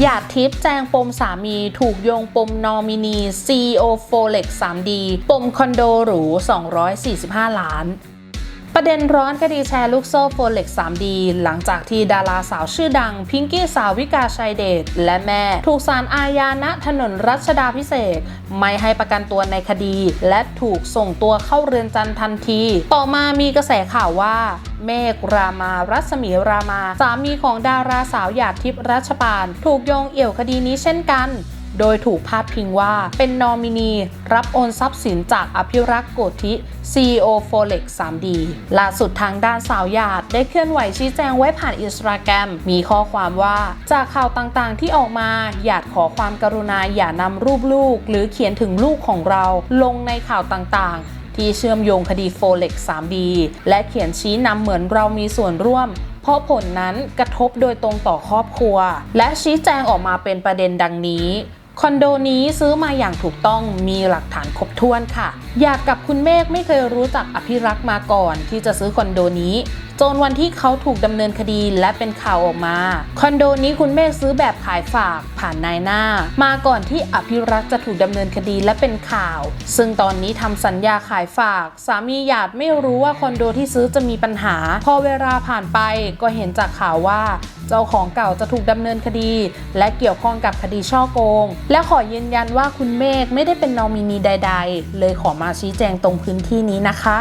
หยาดทิพย์แจงปมสามีถูกโยงปมนอมินี CEO Folex 3D ปมคอนโดหรู 245 ล้าน ประเด็นร้อนคดีแชร์ลูกโซ่โฟเล็ก 3D หลังจากที่ดาราสาวชื่อดัง พิงกี้สาวิกาชัยเดชและแม่ ถูกสารอาญาณถนนรัชดาพิเศษ ไม่ให้ประกันตัวในคดี และถูกส่งตัวเข้าเรือนจำทันที ต่อมามีกระแสข่าวว่าเมฆรามารัศมีรามา สามีของดาราสาวหยาดทิพย์รัชปาน ถูกโยงเอี่ยวคดีนี้เช่นกัน โดยถูกพาดพิงว่า เป็นนอมินี รับโอนทรัพย์สินจากอภิรักษ์โกธิ CEO Folex 3D ล่าสุดทางด้านสาวหยาด ได้เคลื่อนไหวชี้แจงไว้ผ่านอินสตาแกรมมีข้อความว่าจากข่าวต่างๆ ที่ออกมาหยาดขอความกรุณาอย่านำรูปลูก หรือเขียนถึงลูกของเรา ลงในข่าวต่างๆที่เชื่อมโยงคดี Folex 3D และเขียนชี้นำเหมือนเรามีส่วนร่วม เพราะผลนั้นกระทบโดยตรงต่อครอบครัว และชี้แจงออกมาเป็นประเด็นดังนี้ คอนโดนี้ซื้อมาอย่างถูกต้องมีหลักฐานครบถ้วนค่ะ อยากกับคุณเมฆไม่เคยรู้จักอภิรักษ์มาก่อนที่จะซื้อคอนโดนี้จนวันที่เขาถูกดำเนินคดีและเป็นข่าวออกมา คอนโดนี้คุณเมฆซื้อแบบขายฝากผ่านนายหน้า มาก่อนที่อภิรักษ์จะถูกดำเนินคดีและเป็นข่าว ซึ่งตอนนี้ทำสัญญาขายฝาก สามีหยาดไม่รู้ว่าคอนโดที่ซื้อจะมีปัญหา พอเวลาผ่านไปก็เห็นจากข่าวว่า เจ้าของเก่าจะถูกดำเนินคดี และเกี่ยวข้องกับคดีช่อโกง และขอยืนยันว่าคุณเมฆไม่ได้เป็นนอมินีใด ๆ เลยขอมาชี้แจงตรงพื้นที่นี้นะคะ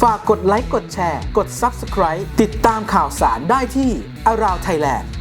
ฝากกดไลค์กดแชร์ กด Subscribe ติดตามข่าวสารได้ที่ Around Thailand